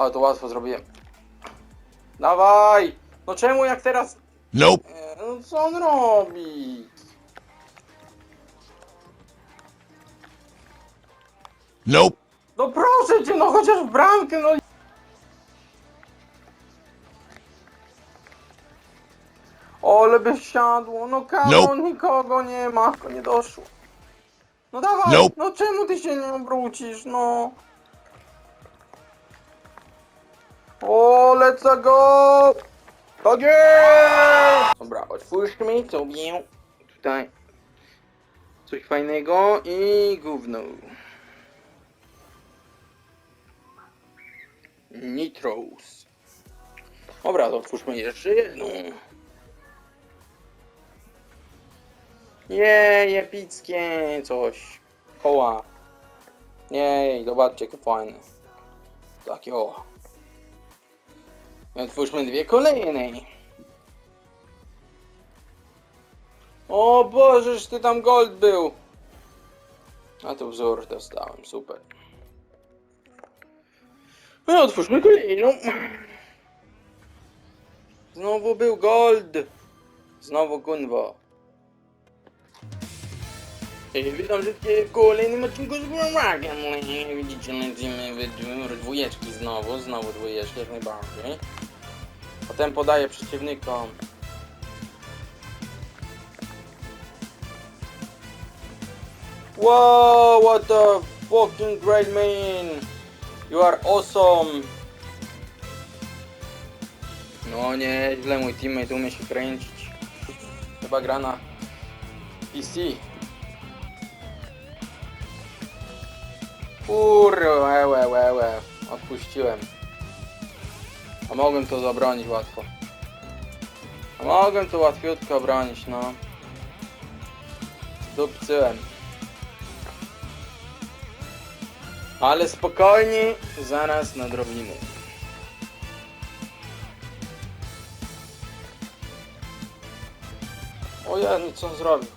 Ale to łatwo zrobiłem. Dawaj! No czemu jak teraz... Nope. E, No co on robi? Nope. No proszę cię, no chociaż w bramkę, no... Ole by siadło, no kamo, Nope. nikogo nie ma, nie doszło. No dawaj, Nope. no czemu ty się nie obrócisz, no? O, let's go! Tak! Dobra, otwórzmy sobie tutaj coś fajnego i gówno. Nitros. Dobra, otwórzmy jeszcze jedną. Jej, epickie coś. Koła. Jej, zobaczcie, jakie fajne. Takie o. I Otwórzmy dwie kolejne. O Bożeż, ty tam gold był. A tu wzór dostałem, super. No i otwórzmy kolejną. Znowu był gold. Znowu kunwo. Ej, Witam wszystkich w kolejnym odcinku z Burakiem. Widzicie, lecimy w dwójeczki znowu, znowu dwójeczki jak najbardziej. Potem podaję przeciwnikom. Wow, what the fucking great man! You are awesome! No nie, źle mój teammate umie się kręcić. Chyba gra na PC. Kurwa, łe, łe, łe. Odpuściłem. A mogłem to zabronić łatwo. A mogłem to łatwiutko obronić, no. Dupcyłem. Ale spokojnie, zaraz nadrobimy. O ja, no co zrobił?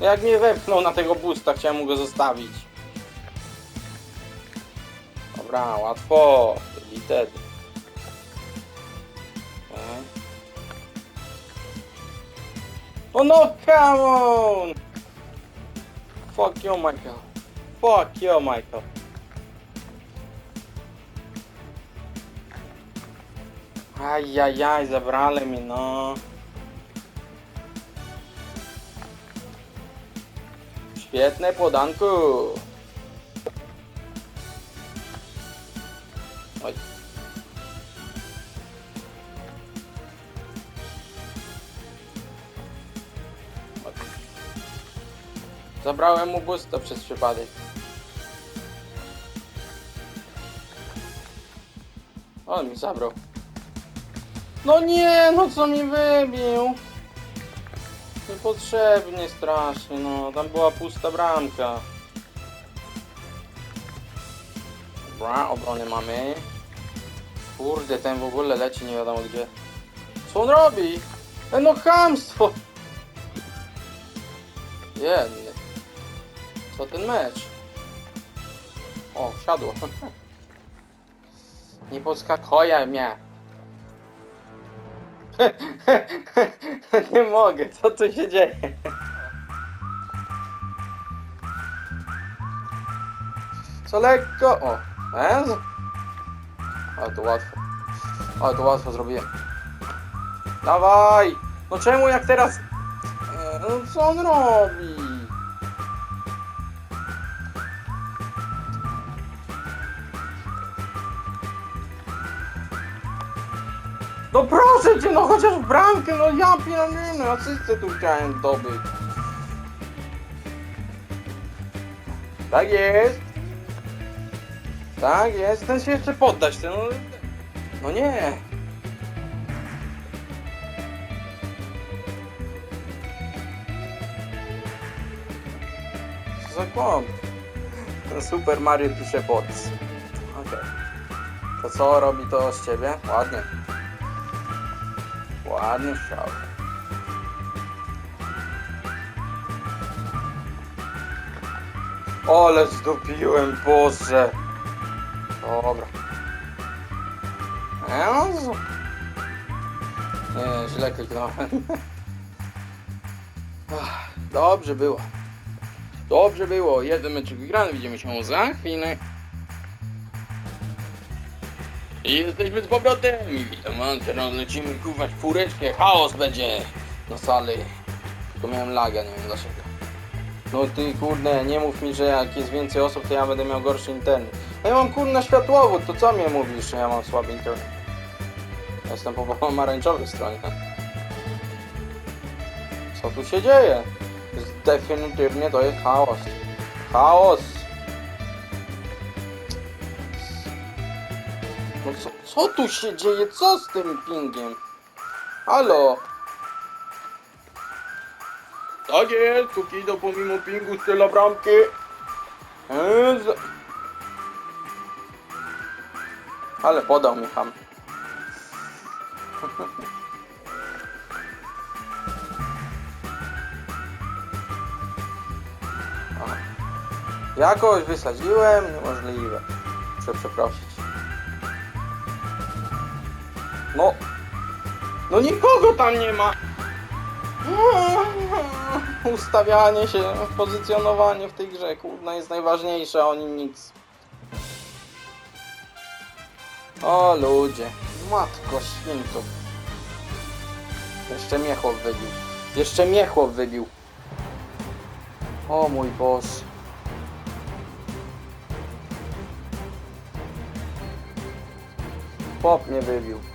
Jak mnie wepchnął na tego busta, chciałem mu go zostawić. Dobra, łatwo. Deleted. Okay. Oh no, come on! Fuck you, Michael. Fuck you, Michael. Ajajaj, zabrali mi, no. Świetne podanku. Zabrałem mu busta przez przypadek. On mi zabrał. No nie, no co mi wybił? Niepotrzebnie strasznie, no. Tam była pusta bramka. Dobra, obrony mamy. Kurde, ten w ogóle leci nie wiadomo gdzie. Co on robi? E, No chamstwo! Jedny. Co ten mecz? O, siadło. Nie podskakuje mnie. Nie mogę, co tu się dzieje? Co lekko. O, ez? Ale to łatwo. Ale to łatwo zrobiłem. Dawaj! No czemu jak teraz... E, No co on robi? No proszę cię, no chociaż w bramkę, no ja pierdolę, asystę tu chciałem dobyć. Tak jest. Tak jest, ten się jeszcze poddać, ten... No, no nie. Co za kłam? Ten Super Mario pisze bots. Okej. To co robi to z ciebie? Ładnie. Ładnie strzał. Ale zdupiłem, Boże. Dobra. Jezu. Nie, źle kliknąłem. Dobrze było. Dobrze było. Jeden meczek wygrany. Widzimy się za chwilę. I jesteśmy z powrotem. Witam was. Teraz lecimy kuwać fureczkę. Chaos będzie na sali. Tylko miałem laga, nie wiem dlaczego. No ty kurde, nie mów mi, że jak jest więcej osób, to ja będę miał gorszy internet. A ja mam kurna światłowód, to co mnie mówisz, że ja mam słaby internet? Ja Jestem po pomarańczowej stronie. Co tu się dzieje? Definitywnie to jest chaos. Chaos! Co, tu się dzieje? Co z tym pingiem? Halo? Tak jest, Kukido pomimo pingu styla bramki. Eee, z- Ale podał mi ham. Jakoś wysadziłem, niemożliwe. Muszę przeprosić. No. No nikogo tam nie ma. Ustawianie się, pozycjonowanie w tej grze, kurna, jest najważniejsze, a oni nic. O ludzie, matko święto. Jeszcze mnie chłop wybił. Jeszcze mnie chłop wybił. O mój Boże. Chłop mnie wybił.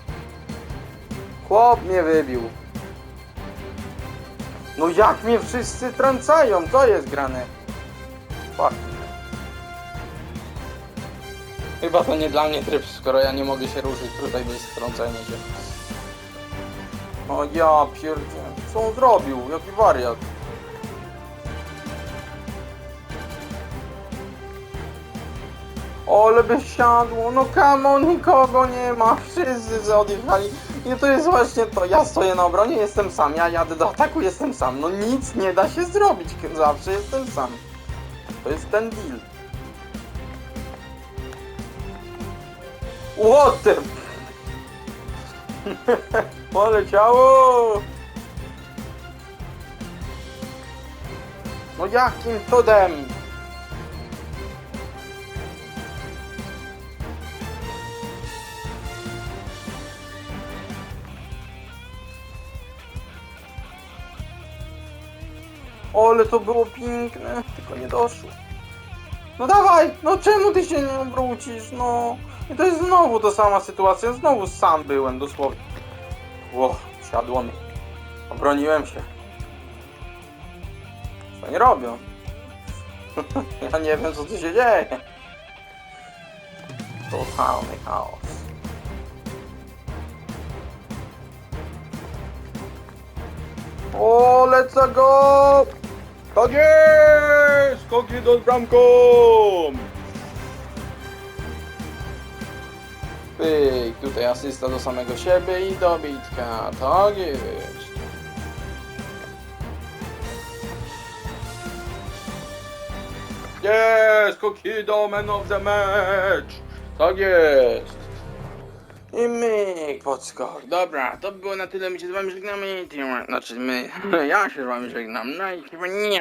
Chłop mnie wybił. No jak mnie wszyscy trącają? Co jest grane? Fuck. Chyba to nie dla mnie tryb, skoro ja nie mogę się ruszyć tutaj bez trącenia się. O ja pierdzie. Co on zrobił? Jaki wariat. Ole by siadło, no kamo, nikogo nie ma, wszyscy odjechali. I to jest właśnie to, ja stoję na obronie, jestem sam, ja jadę do ataku, jestem sam. No nic nie da się zrobić, zawsze jestem sam. To jest ten deal. What the... Poleciało! No jakim cudem? Ale to było piękne, tylko nie doszło. No dawaj, no czemu ty się nie obrócisz, no? I to jest znowu ta sama sytuacja, znowu sam byłem dosłownie. Ło, siadło mi. Obroniłem się. Co oni robią? ja nie wiem co tu się dzieje. Totalny chaos. O, lecę go! Tak jest! Skoki do bramką! Pyk, tutaj asysta do samego siebie i dobitka. Tak jest. Jest! Kokido man of the match! Tak jest! I myk podskok. Dobra, to by było na tyle. My się z wami żegnamy. Znaczy my, ja się z wami żegnam. No i chyba nie.